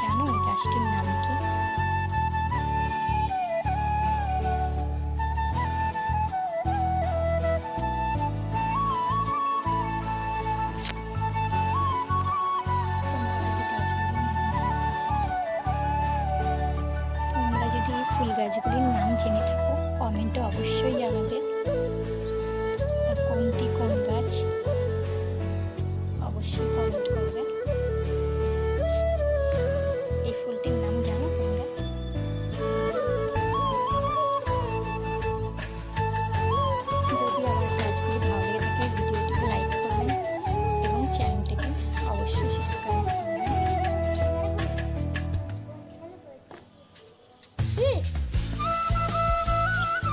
জানো, এই গাছটির নাম কি? আমরা যদি ফুল গাছগুলির নাম জেনে থাকো কমেন্টে অবশ্যই জানাবে।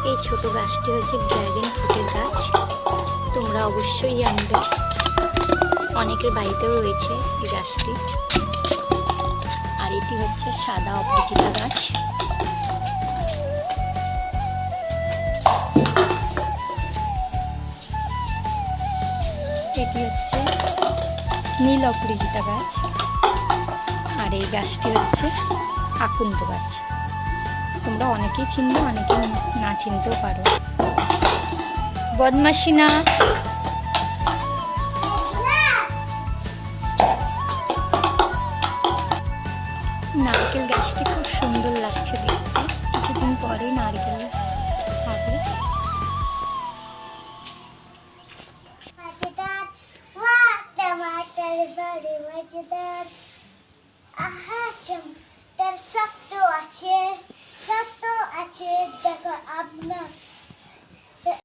এই ছোট গাছটি হচ্ছে ড্রাগন ফ্রুটের গাছ। তোমরা অবশ্যই জানবে। অনেকের বাড়িতেও রয়েছে এই গাছটি। আর এটি হচ্ছে সাদা অপরাজিতা গাছ। এটি হচ্ছে নীল অপরিচিতা গাছ। আর এই গাছটি হচ্ছে আকুন্ত গাছ। তোমরা অনেকেই চিনবে অনেকে না চিনতেও পারো। বদমাসি না। নারকেল গাছটি খুব সুন্দর লাগছে দেখতে। কিছুদিন পরে নারকেল হবে। আহা, কেমন শক্ত আছে শক্ত আছে দেখো আপনার